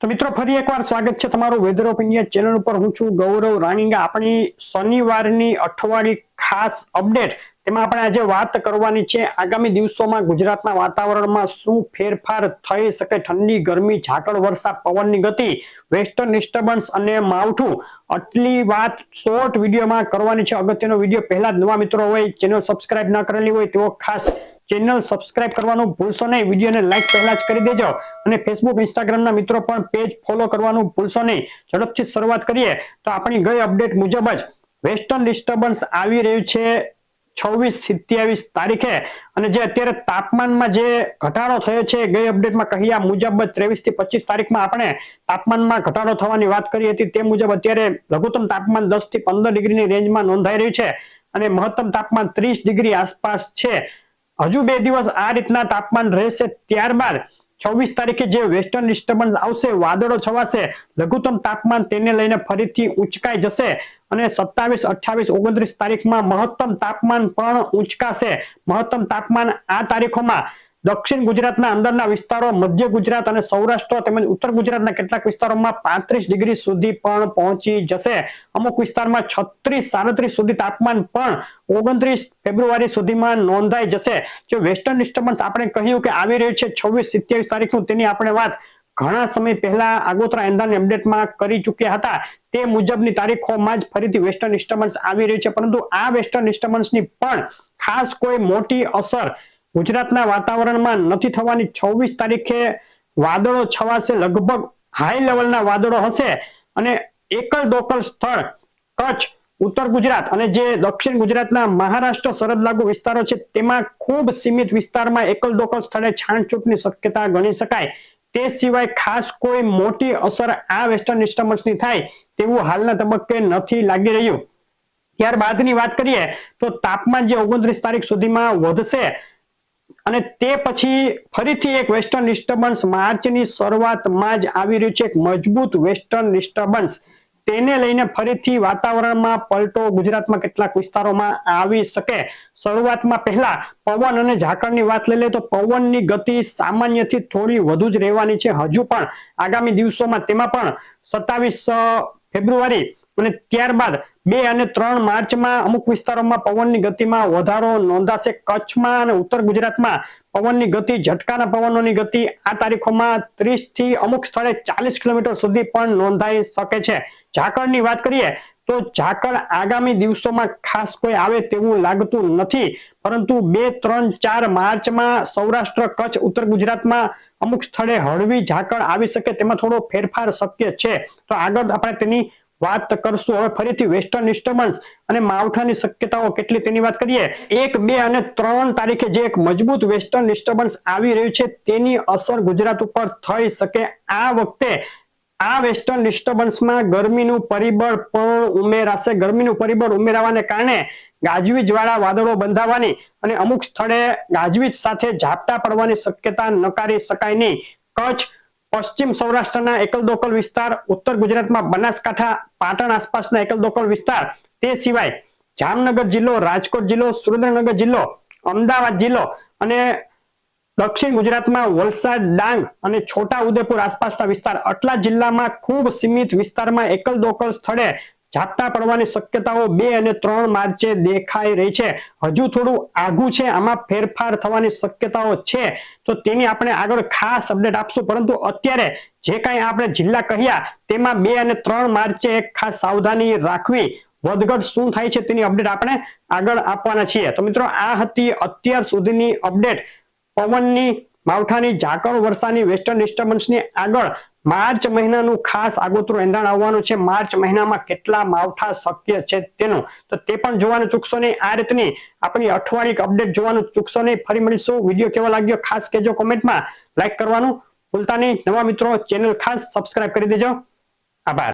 તો મિત્રો, ફરી એકવાર સ્વાગત છે તમારું વેધર ઓફ ઇન્ડિયા ચેનલ ઉપર. હું છું ગૌરવ રાણીંગા. આપણી શનિવારની અઠવાડિયે ખાસ અપડેટ. તેમાં આપણે આજે વાત કરવાની છે, આગામી દિવસોમાં ગુજરાતના વાતાવરણમાં શું ફેરફાર થઈ શકે? ઠંડી, ગરમી, ઝાકળ વર્ષા, પવનની ગતિ, વેસ્ટર્ન ડિસ્ટર્બન્સ અને માવઠું. આટલી વાત શોર્ટ વિડીયોમાં કરવાની છે. અગત્યનો વીડિયો પહેલા જ નવા મિત્રો હોય, ચેનલ સબસ્ક્રાઇબ ન કરેલી હોય, તેઓ ખાસ ચેનલ સબસ્ક્રાઇબ કરવાનું ભૂલશો નહીં. વિડીયોને લાઈક પહેલા જ કરી દેજો. અને ફેસબુક ઇન્સ્ટાગ્રામના મિત્રો પણ પેજ ફોલો કરવાનું ભૂલશો નહીં. ઝડપથી શરૂઆત કરીએ. તો આપણી ગઈ અપડેટ મુજબ જ વેસ્ટર્ન ડિસ્ટર્બન્સ આવી રહ્યું છે છવ્વીસ સિત્યાવીસ તારીખે. અને જે અત્યારે તાપમાનમાં જે ઘટાડો થયો છે, ગઈ અપડેટમાં કહ્યા મુજબ ત્રેવીસથી પચીસ તારીખમાં આપણે તાપમાનમાં ઘટાડો થવાની વાત કરી હતી. તે મુજબ અત્યારે લઘુત્તમ તાપમાન દસથી પંદર ડિગ્રીની રેન્જમાં નોંધાઈ રહ્યું છે. અને મહત્તમ તાપમાન ત્રીસ ડિગ્રી આસપાસ છે. હજુ બે દિવસ આ રીતના તાપમાન રહેશે ત્યારબાદ છવ્વીસ તારીખે જે વેસ્ટર્ન ડિસ્ટર્બન્સ આવશે, વાદળો છવાશે, લઘુત્તમ તાપમાન તેને લઈને ફરીથી ઉંચકાઈ જશે અને સત્તાવીસ અઠ્યાવીસ ઓગણત્રીસ તારીખમાં મહત્તમ તાપમાન પણ ઉંચકાશે. મહત્તમ તાપમાન આ તારીખોમાં દક્ષિણ ગુજરાતના અંદરના વિસ્તારો, મધ્ય ગુજરાત અને સૌરાષ્ટ્ર તેમજ ઉત્તર ગુજરાતના કેટલાક વિસ્તારોમાં પાંત્રીસ ડિગ્રી સુધી પણ પહોંચી જશે. અમુક વિસ્તારમાં છત્રીસ, સાડત્રીસ સુધી તાપમાન પણ ઓગણત્રીસ ફેબ્રુઆરી સુધીમાં નોંધાઈ જશે. જો વેસ્ટર્ન ડિસ્ટર્બન્સ આપણે કહ્યું કે આવી રહ્યું છે છવ્વીસ, સિત્યાવીસ તારીખનું, તેની આપણે વાત ઘણા સમય પહેલા આગોતરા એંધાની અપડેટમાં કરી ચૂક્યા હતા. તે મુજબની તારીખોમાં જ ફરીથી વેસ્ટર્ન ડિસ્ટર્બન્સ આવી રહ્યું છે. પરંતુ આ વેસ્ટર્ન ડિસ્ટર્બન્સની પણ ખાસ કોઈ મોટી અસર ગુજરાતના વાતાવરણમાં નથી થવાની છવ્વીસ તારીખે વાદળો છવાશે, લગભગ હાઈ લેવલના વાદળો હશે અને એકલ દોકલ સ્થળ, કચ્છ, ઉત્તર ગુજરાત અને જે દક્ષિણ ગુજરાતના મહારાષ્ટ્ર સરહદ લાગુ વિસ્તારો છે, તેમાં ખૂબ સીમિત વિસ્તારમાં એકલ દોકલ સ્થળે છાણછૂટની શક્યતા ગણી શકાય. તે સિવાય ખાસ કોઈ મોટી અસર આ વેસ્ટર્ન ડિસ્ટર્બન્સની થાય તેવું હાલના તબક્કે નથી લાગી રહ્યું. ત્યારબાદની વાત કરીએ તો તાપમાન જે ઓગણત્રીસ તારીખ સુધીમાં વધશે અને તે પછી ફરીથી એક વેસ્ટર્ન ડિસ્ટર્બન્સ માર્ચની શરૂઆતમાં જ આવી રહ્યું છે. એક મજબૂત વેસ્ટર્ન ડિસ્ટર્બન્સ તેને લઈને ફરીથી વાતાવરણમાં પલટો ગુજરાતમાં કેટલાક વિસ્તારોમાં આવી શકે. શરૂઆતમાં પહેલા પવન અને ઝાકળની વાત લઈ લે તો પવનની ગતિ સામાન્યથી થોડી વધુ જ રહેવાની છે. હજુ પણ આગામી દિવસોમાં તેમાં પણ સત્તાવીસ ફેબ્રુઆરી અને ત્યારબાદ બે અને ત્રણ માર્ચમાં અમુક વિસ્તારોમાં પવનની ગતિમાં વધારો નોંધાશે. કચ્છમાં અને ઉત્તર ગુજરાતમાં પવનની ગતિ, ઝટકાના પવનોની ગતિ આ તારીખોમાં ત્રીસથી અમુક સ્થળે ચાલીસ કિલોમીટર સુધી પણ નોંધાઈ શકે છે. ઝાકળની વાત કરીએ તો ઝાકળ આગામી દિવસોમાં ખાસ કોઈ આવે તેવું લાગતું નથી. પરંતુ બે, ત્રણ, ચાર માર્ચમાં સૌરાષ્ટ્ર, કચ્છ, ઉત્તર ગુજરાતમાં અમુક સ્થળે હળવી ઝાકળ આવી શકે તેમાં થોડો ફેરફાર શક્ય છે. તો આગળ આપણે તેની વાત કરશું હવે ફરીથી વેસ્ટર્ન ડિસ્ટર્બન્સ અને માવઠાની શક્યતાઓ કેટલી તેની વાત કરીએ. એક, બે અને ત્રણ તારીખે જે એક મજબૂત વેસ્ટર્ન ડિસ્ટર્બન્સ આવી રહ્યું છે તેની અસર ગુજરાત ઉપર થઈ શકે આ વખતે. આ વેસ્ટર્ન ડિસ્ટર્બન્સમાં ગરમીનું પરિબળ પણ ઉમેરાશે. ગરમીનું પરિબળ ઉમેરાવાને કારણે ગાજવીજ વાળા વાદળો બંધાવાની અને અમુક સ્થળે ગાજવીજ સાથે ઝાપટા પડવાની શક્યતા નકારી શકાય નહીં. કચ્છ પશ્ચિમ સૌરાષ્ટ્રના એકલ વિસ્તાર, ઉત્તર ગુજરાતમાં બનાસકાંઠા, પાટણ આસપાસના એકલ વિસ્તાર. તે સિવાય જામનગર જિલ્લો, રાજકોટ જિલ્લો, સુરેન્દ્રનગર જિલ્લો, અમદાવાદ જિલ્લો અને દક્ષિણ ગુજરાતમાં વલસાડ, ડાંગ અને છોટા ઉદેપુર આસપાસના વિસ્તાર. આટલા જિલ્લામાં ખૂબ સીમિત વિસ્તારમાં એકલ દોકલ સ્થળે ઝાપટા પડવાની શક્યતાઓ બે અને ત્રણ માર્ચે દેખાઈ રહી છે. હજુ થોડું આઘું છે, આમાં ફેરફાર થવાની શક્યતાઓ છે. તો તેની આપણે આગળ ખાસ અપડેટ આપશું, પરંતુ અત્યારે જે કાંઈ આપણે જિલ્લા કહ્યા, તેમાં બે અને ત્રણ માર્ચે એક ખાસ સાવધાની રાખવી. વધઘટ શું થાય છે તેની અપડેટ આપણે આગળ આપવાના છીએ. તો મિત્રો, આ હતી અત્યાર સુધીની અપડેટ. પવનની, માવઠાની, ઝાકળ વર્ષાની વેસ્ટર્ન ડિસ્ટર્બન્સની આગળ માર્ચ મહિનાનું ખાસ આગોતરું એંધાણ આવવાનું છે. માર્ચ મહિનામાં કેટલા માવઠા શક્ય છે તેનું? તો તે પણ જોવાનું ચૂકશો નહીં. આ રીતની આપણી અઠવાડિક અપડેટ જોવાનું ચૂકશો નહીં. ફરી મળીશું. વીડિયો કેવો લાગ્યો? ખાસ કેજો કોમેન્ટમાં. લાઈક કરવાનું ભૂલતા નહીં. નવા મિત્રો, ચેનલ ખાસ સબસ્ક્રાઇબ કરી દેજો. આભાર.